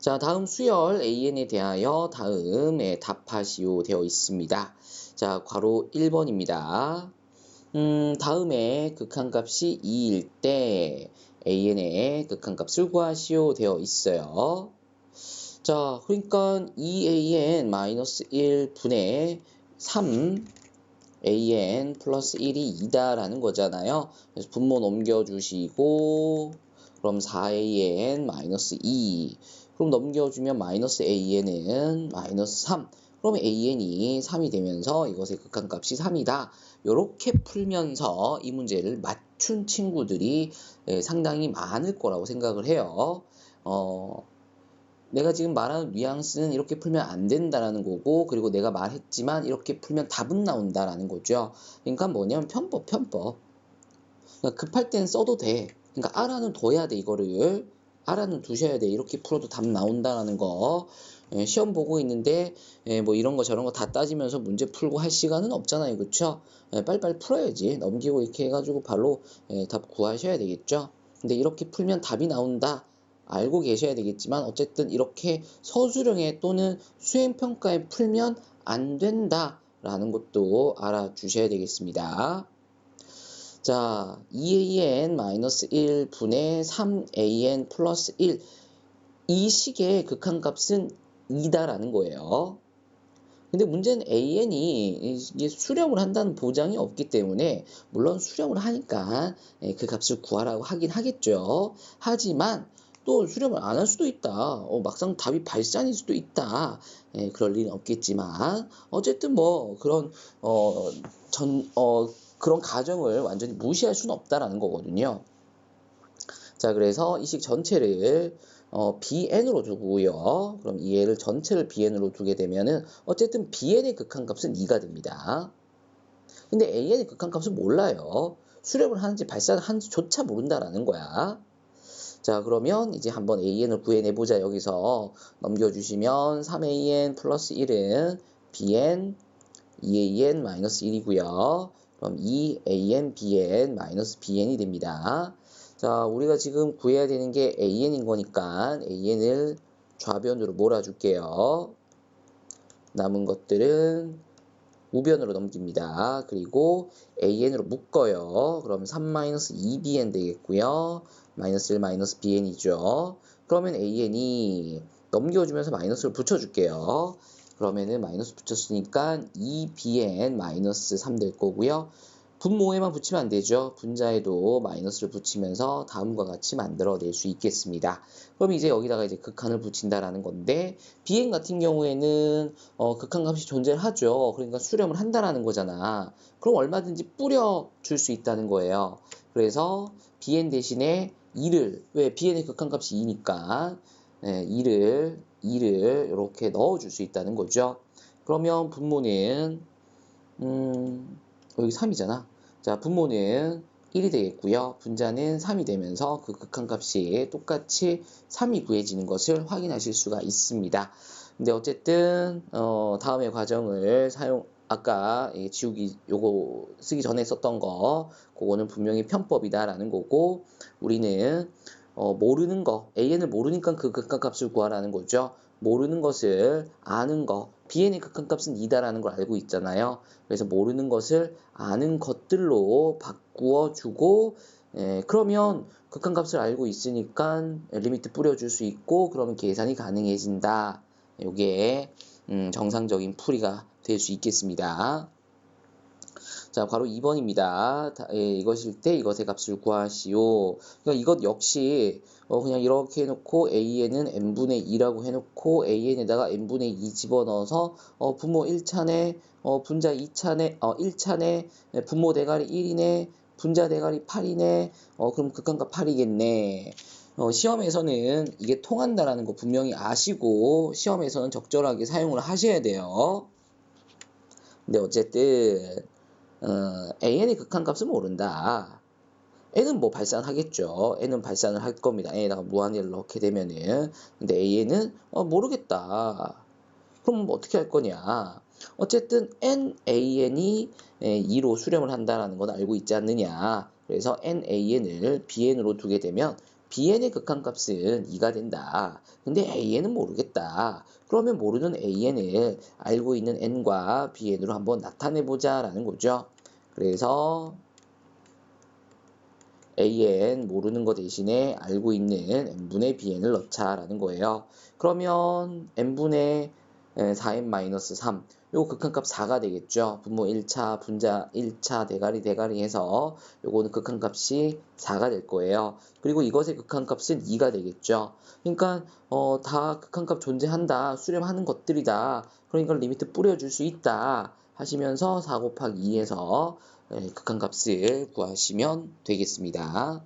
자, 다음 수열 an에 대하여 다음에 답하시오 되어 있습니다. 자, 괄호 1번입니다. 음, 다음에 극한값이 2일 때 an의 극한값을 구하시오 되어 있어요. 자, 그러니까 2an-1 분의 3 an 플러스 1이 2다라는 거잖아요. 그래서 분모 넘겨주시고 그럼 4an 마이너스 2 그럼 넘겨주면 마이너스 an은 마이너스 3 그러면 an이 3이 되면서 이것의 극한값이 3이다. 이렇게 풀면서 이 문제를 맞춘 친구들이 예, 상당히 많을 거라고 생각을 해요. 어, 내가 지금 말하는 뉘앙스는 이렇게 풀면 안 된다라는 거고 그리고 내가 말했지만 이렇게 풀면 답은 나온다라는 거죠. 그러니까 뭐냐면 편법 편법. 그러니까 급할 땐 써도 돼. 그러니까 알아는 둬야 돼 이거를. 알아는 두셔야 돼. 이렇게 풀어도 답 나온다라는 거. 예, 시험 보고 있는데 예, 뭐 이런 거 저런 거 다 따지면서 문제 풀고 할 시간은 없잖아요. 그쵸? 예, 빨리빨리 풀어야지. 넘기고 이렇게 해가지고 바로 예, 답 구하셔야 되겠죠. 근데 이렇게 풀면 답이 나온다. 알고 계셔야 되겠지만 어쨌든 이렇게 서술형에 또는 수행평가에 풀면 안 된다 라는 것도 알아주셔야 되겠습니다. 자, 2an-1 분의 3an 플러스 1. 이 식의 극한값은 2다라는 거예요. 근데 문제는 an이 수렴을 한다는 보장이 없기 때문에 물론 수렴을 하니까 그 값을 구하라고 하긴 하겠죠. 하지만 또 수렴을 안 할 수도 있다. 어, 막상 답이 발산일 수도 있다. 예, 그럴 리는 없겠지만 어쨌든 뭐 그런 어, 전, 어, 그런 가정을 완전히 무시할 수는 없다라는 거거든요. 자, 그래서 이식 전체를 어, bn으로 두고요. 그럼 이 애를 전체를 bn으로 두게 되면은 어쨌든 bn의 극한값은 2가 됩니다. 근데 an의 극한값은 몰라요. 수렴을 하는지 발산을 하는지조차 모른다라는 거야. 자, 그러면 이제 한번 an을 구해내보자. 여기서 넘겨주시면 3an 플러스 1은 bn 2an 마이너스 1이고요. 그럼 2an bn 마이너스 bn이 됩니다. 자, 우리가 지금 구해야 되는 게 an인 거니까 an을 좌변으로 몰아줄게요. 남은 것들은 우변으로 넘깁니다. 그리고 an으로 묶어요. 그럼 3-2bn 되겠고요. 마이너스 1 마이너스 bn이죠. 그러면 an이 넘겨주면서 마이너스를 붙여줄게요. 그러면은 마이너스 붙였으니까 2bn 마이너스 3 될 거고요. 분모에만 붙이면 안 되죠. 분자에도 마이너스를 붙이면서 다음과 같이 만들어낼 수 있겠습니다. 그럼 이제 여기다가 이제 극한을 붙인다라는 건데 비행 같은 경우에는 어, 극한 값이 존재를 하죠. 그러니까 수렴을 한다라는 거잖아. 그럼 얼마든지 뿌려 줄 수 있다는 거예요. 그래서 bn 대신에 2를 왜 bn의 극한 값이 2니까 네, 2를 2를 이렇게 넣어줄 수 있다는 거죠. 그러면 분모는 음, 여기 3이잖아. 자, 분모는 1이 되겠고요. 분자는 3이 되면서 그 극한값이 똑같이 3이 구해지는 것을 확인하실 수가 있습니다. 근데 어쨌든 어, 다음의 과정을 사용 아까 지우기 요거 쓰기 전에 썼던 거 그거는 분명히 편법이다라는 거고 우리는 어, 모르는 거 an을 모르니까 그 극한값을 구하라는 거죠. 모르는 것을 아는 거 bn의 극한값은 2다라는 걸 알고 있잖아요. 그래서 모르는 것을 아는 것들로 바꾸어 주고 예, 그러면 극한값을 알고 있으니까 리미트 뿌려줄 수 있고 그러면 계산이 가능해진다. 이게 음, 정상적인 풀이가 될 수 있겠습니다. 자, 바로 2번입니다. 예, 이것일 때 이것의 값을 구하시오. 그러니까 이것 역시 어, 그냥 이렇게 해놓고 an은 n분의 2라고 해놓고 an에다가 n분의 2 집어넣어서 어, 분모 1차네, 어, 분자 2차네, 어, 1차네, 분모 대가리 1이네, 분자 대가리 8이네, 어, 그럼 극한값 8이겠네. 어, 시험에서는 이게 통한다라는 거 분명히 아시고 시험에서는 적절하게 사용을 하셔야 돼요. 근데 어쨌든 어, AN의 극한값은 모른다. N은 뭐 발산하겠죠. N은 발산을 할 겁니다. N에다가 무한대를 넣게 되면은. 근데 AN은 어, 모르겠다. 그럼 뭐 어떻게 할 거냐. 어쨌든 NAN이 2로 수렴을 한다는 건 알고 있지 않느냐. 그래서 NAN을 BN으로 두게 되면 bn의 극한값은 2가 된다. 근데 an은 모르겠다. 그러면 모르는 an을 알고 있는 n과 bn으로 한번 나타내 보자 라는 거죠. 그래서 an 모르는 거 대신에 알고 있는 n분의 bn을 넣자라는 거예요. 그러면 n분의 4n-3 요거 극한값 4가 되겠죠. 분모 1차 분자 1차 대가리 대가리 해서 요거는 극한값이 4가 될 거예요. 그리고 이것의 극한값은 2가 되겠죠. 그러니까 어, 다 극한값 존재한다. 수렴하는 것들이다. 그러니까 리미트 뿌려줄 수 있다. 하시면서 4 곱하기 2에서 극한값을 구하시면 되겠습니다.